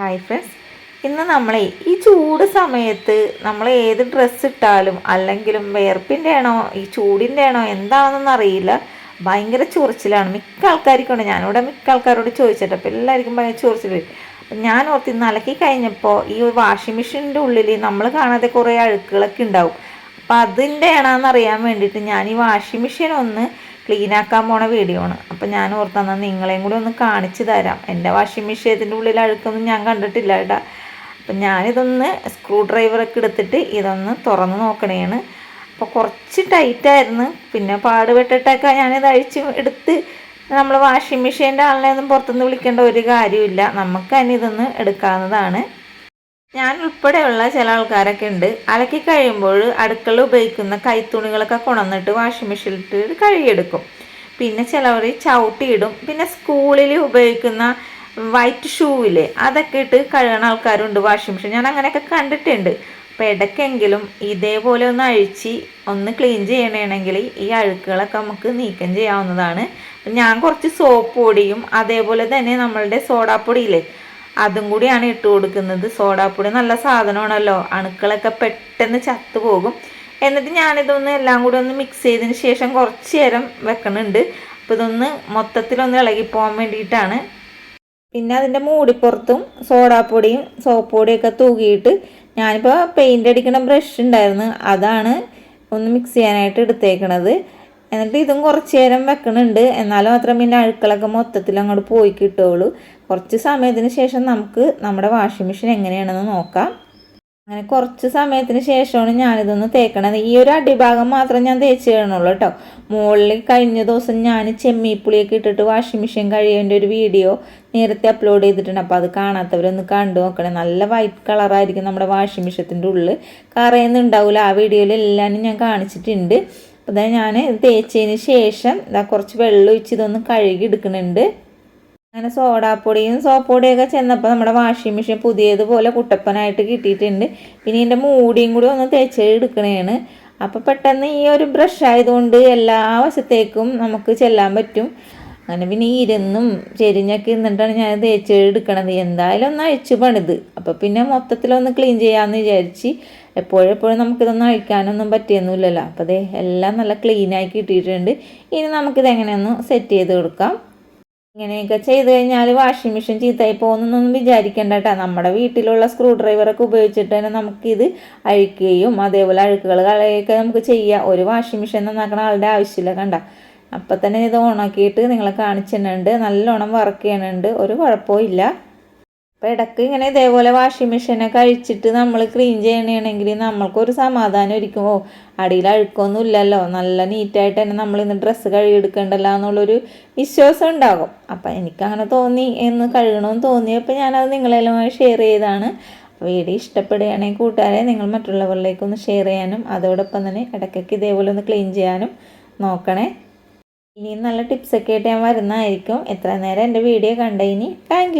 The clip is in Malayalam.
ഹായ് ഫ്രണ്ട്സ് ഇന്ന് നമ്മളെ ഈ ചൂട് സമയത്ത് നമ്മൾ ഏത് ഡ്രസ്സ് ഇട്ടാലും അല്ലെങ്കിലും വേർപ്പിന്റെ ആണോ ഈ ചൂടിന്റെ ആണോ എന്താണെന്നൊന്നും അറിയില്ല. ഭയങ്കര ചൊറിച്ചിലാണ്. മിക്ക ആൾക്കാർക്കുണ്ട്. ഞാനിവിടെ മിക്ക ആൾക്കാരോട് ചോദിച്ചിട്ട് അപ്പോൾ എല്ലാവർക്കും ഭയങ്കര ചൊറിച്ചിൽ ഞാൻ ഓർത്ത് ഇന്ന് അലക്കി കഴിഞ്ഞപ്പോൾ ഈ വാഷിംഗ് മെഷീന്റെ ഉള്ളിൽ നമ്മൾ കാണാതെ കുറേ അഴുക്കുകളൊക്കെ ഉണ്ടാവും. അപ്പോൾ അതിന്റെ ആണെന്ന് വേണ്ടിയിട്ട് ഞാൻ ഈ വാഷിംഗ് മെഷീൻ ഒന്ന് ക്ലീൻ ആക്കാൻ പോണ വീഡിയോ ആണ്. അപ്പം ഞാൻ ഓർത്തെന്നാൽ നിങ്ങളെയും കൂടി ഒന്ന് കാണിച്ചു തരാം. എന്റെ വാഷിംഗ് മെഷീനത്തിന്റെ ഉള്ളിൽ അഴുക്കൊന്നും ഞാൻ കണ്ടിട്ടില്ല കേട്ടാ. അപ്പം ഞാനിതൊന്ന് സ്ക്രൂ ഡ്രൈവറൊക്കെ എടുത്തിട്ട് ഇതൊന്ന് തുറന്ന് നോക്കണേണ്. അപ്പോൾ കുറച്ച് ടൈറ്റായിരുന്നു പിന്നെ പാട് പാടുപെട്ടിട്ടൊക്കെ ഞാനിത് അഴിച്ച് എടുത്ത് നമ്മൾ വാഷിംഗ് മെഷീന്റെ ആളിനെ ഒന്നും പുറത്തുനിന്ന് വിളിക്കേണ്ട ഒരു കാര്യമില്ല നമുക്ക് തന്നെ ഇതൊന്ന് എടുക്കാവുന്നതാണ്. ഞാൻ ഉൾപ്പെടെയുള്ള ചില ആൾക്കാരൊക്കെ ഉണ്ട്. അലക്കി കഴിയുമ്പോൾ അടുക്കള ഉപയോഗിക്കുന്ന കൈത്തുണികളൊക്കെ കൊണന്നിട്ട് വാഷിംഗ് മെഷീനിലിട്ട് കഴുകിയെടുക്കും. പിന്നെ ചിലവർ ചവിട്ടിയിടും പിന്നെ സ്കൂളിൽ ഉപയോഗിക്കുന്ന വൈറ്റ് ഷൂവില്ലേ അതൊക്കെ ഇട്ട് കഴുകണ ആൾക്കാരുണ്ട് വാഷിംഗ് മെഷീൻ ഞാൻ അങ്ങനെയൊക്കെ കണ്ടിട്ടുണ്ട്. അപ്പോൾ ഇടയ്ക്കെങ്കിലും ഇതേപോലെ ഒന്ന് അഴിച്ച് ഒന്ന് ക്ലീൻ ചെയ്യണമെങ്കിൽ ഈ അഴുക്കുകളൊക്കെ നമുക്ക് നീക്കം ചെയ്യാവുന്നതാണ്. ഞാൻ കുറച്ച് സോപ്പ് പൊടിയും അതേപോലെ തന്നെ നമ്മളുടെ സോഡാപ്പൊടിയില്ലേ അതും കൂടിയാണ് ഇട്ട് കൊടുക്കുന്നത്. സോഡാപ്പൊടി നല്ല സാധനമാണല്ലോ. അണുക്കളൊക്കെ പെട്ടെന്ന് ചത്തുപോകും. എന്നിട്ട് ഞാനിതൊന്ന് എല്ലാം കൂടി ഒന്ന് മിക്സ് ചെയ്തതിന് ശേഷം കുറച്ച് നേരം വെക്കണുണ്ട്. അപ്പോൾ ഇതൊന്ന് മൊത്തത്തിലൊന്ന് ഇളകിപ്പോകാൻ വേണ്ടിയിട്ടാണ്. പിന്നെ അതിന്റെ മൂടിപ്പുറത്തും സോഡാപ്പൊടിയും സോപ്പ് പൊടിയൊക്കെ തൂകിയിട്ട് ഞാനിപ്പോൾ പെയിന്റ് അടിക്കുന്ന ബ്രഷ് ഉണ്ടായിരുന്നു. അതാണ് ഒന്ന് മിക്സ് ചെയ്യാനായിട്ട് എടുത്തേക്കണത്. എന്നിട്ട് ഇതും കുറച്ച് നേരം വെക്കണുണ്ട്. എന്നാലും മാത്രം പിന്നെ അഴുക്കളൊക്കെ മൊത്തത്തിൽ അങ്ങോട്ട് പോയി കിട്ടുള്ളൂ കുറച്ച് സമയത്തിന് ശേഷം നമുക്ക് നമ്മുടെ വാഷിംഗ് മെഷീൻ എങ്ങനെയാണെന്ന് നോക്കാം. അങ്ങനെ കുറച്ച് സമയത്തിന് ശേഷമാണ് ഞാനിതൊന്ന് തേക്കണത്. ഈ ഒരു അടിഭാഗം മാത്രം ഞാൻ തേച്ച് കഴിഞ്ഞുള്ളൂ കേട്ടോ. മുകളിൽ കഴിഞ്ഞ ദിവസം ഞാൻ ചെമ്മീപ്പുളിയൊക്കെ ഇട്ടിട്ട് വാഷിംഗ് മെഷീൻ കഴിയേണ്ട ഒരു വീഡിയോ നേരത്തെ അപ്ലോഡ് ചെയ്തിട്ടുണ്ട്. അപ്പോൾ അത് കാണാത്തവരൊന്ന് കണ്ടു നോക്കണേ. നല്ല വൈറ്റ് കളറായിരിക്കും നമ്മുടെ വാഷിംഗ് മെഷീനത്തിന്റെ ഉള്ളിൽ കറയുന്നുണ്ടാവില്ല ആ വീഡിയോയിൽ എല്ലാവരും ഞാൻ കാണിച്ചിട്ടുണ്ട്. അപ്പോൾ ഞാൻ ഇത് തേച്ചതിന് ശേഷം ഇതാ കുറച്ച് വെള്ളം ഒഴിച്ച് ഇതൊന്ന് കഴുകി എടുക്കുന്നുണ്ട്. അങ്ങനെ സോഡാപ്പൊടിയും സോപ്പ് പൊടിയൊക്കെ ചെന്നപ്പോൾ നമ്മുടെ വാഷിംഗ് മെഷീൻ പുതിയതുപോലെ കുട്ടപ്പനായിട്ട് കിട്ടിയിട്ടുണ്ട്. പിന്നെ ഇതിന്റെ മൂടിയും കൂടി ഒന്ന് തേച്ച് എടുക്കണേണ്. അപ്പോൾ പെട്ടെന്ന് ഈ ഒരു ബ്രഷ് ആയതുകൊണ്ട് എല്ലാ വശത്തേക്കും നമുക്ക് ചെല്ലാൻ പറ്റും. അങ്ങനെ പിന്നെ ഈ ഇരുന്നും ചെരിഞ്ഞൊക്കെ ഇരുന്നിട്ടാണ് ഞാൻ തേച്ച് എടുക്കണത് എന്തായാലും ഒന്ന് അഴിച്ചു പണിത്. അപ്പോൾ പിന്നെ മൊത്തത്തിലൊന്ന് ക്ലീൻ ചെയ്യാമെന്ന് വിചാരിച്ച് എപ്പോഴെപ്പോഴും നമുക്കിതൊന്നും അഴിക്കാനൊന്നും പറ്റിയൊന്നുമില്ലല്ലോ. അപ്പോൾ അതേ എല്ലാം നല്ല ക്ലീനായി കിട്ടിയിട്ടുണ്ട്. ഇനി നമുക്കിത് എങ്ങനെയൊന്ന് സെറ്റ് ചെയ്ത് കൊടുക്കാം. ഇങ്ങനെയൊക്കെ ചെയ്ത് കഴിഞ്ഞാൽ വാഷിംഗ് മെഷീൻ ചീത്തയായി പോകുന്നൊന്നും വിചാരിക്കേണ്ട കേട്ടോ നമ്മുടെ വീട്ടിലുള്ള സ്ക്രൂ ഡ്രൈവറൊക്കെ ഉപയോഗിച്ചിട്ട് തന്നെ നമുക്കിത് അഴിക്കുകയും അതേപോലെ അഴുക്കുകൾ കളയൊക്കെ നമുക്ക് ചെയ്യാം. ഒരു വാഷിംഗ് മെഷീൻ നന്നാക്കണ ആളുടെ ആവശ്യമില്ല കണ്ട. അപ്പം തന്നെ ഇത് ഓണാക്കിയിട്ട് നിങ്ങളെ കാണിച്ചിട്ടുണ്ട്. നല്ലോണം വർക്ക് ചെയ്യണുണ്ട്. ഒരു കുഴപ്പവും ഇല്ല. അപ്പോൾ ഇടയ്ക്ക് ഇങ്ങനെ ഇതേപോലെ വാഷിംഗ് മെഷീനൊക്കെ കഴിച്ചിട്ട് നമ്മൾ ക്ലീൻ ചെയ്യണമെങ്കിൽ നമ്മൾക്കൊരു സമാധാനം ഇരിക്കും ഓ അടിയിൽ അഴുക്കൊന്നും ഇല്ലല്ലോ. നല്ല നീറ്റായിട്ട് തന്നെ നമ്മൾ ഇന്ന് ഡ്രസ്സ് കഴുകിയെടുക്കണ്ടല്ലോ എന്നുള്ളൊരു വിശ്വാസം ഉണ്ടാകും. അപ്പം എനിക്കങ്ങനെ തോന്നി എന്ന് കഴുകണമെന്ന് തോന്നിയപ്പോൾ ഞാനത് നിങ്ങളെല്ലാമായി ഷെയർ ചെയ്താണ് വീഡിയോ ഇഷ്ടപ്പെടുകയാണെങ്കിൽ കൂട്ടുകാരെ നിങ്ങൾ മറ്റുള്ളവരിലേക്കൊന്ന് ഷെയർ ചെയ്യാനും അതോടൊപ്പം തന്നെ ഇടയ്ക്കൊക്കെ ഇതേപോലെ ഒന്ന് ക്ലീൻ ചെയ്യാനും നോക്കണേ. ഇനിയും നല്ല ടിപ്സൊക്കെ ആയിട്ട് ഞാൻ വരുന്നതായിരിക്കും. എത്ര നേരം എന്റെ വീഡിയോ കണ്ടതിന് താങ്ക്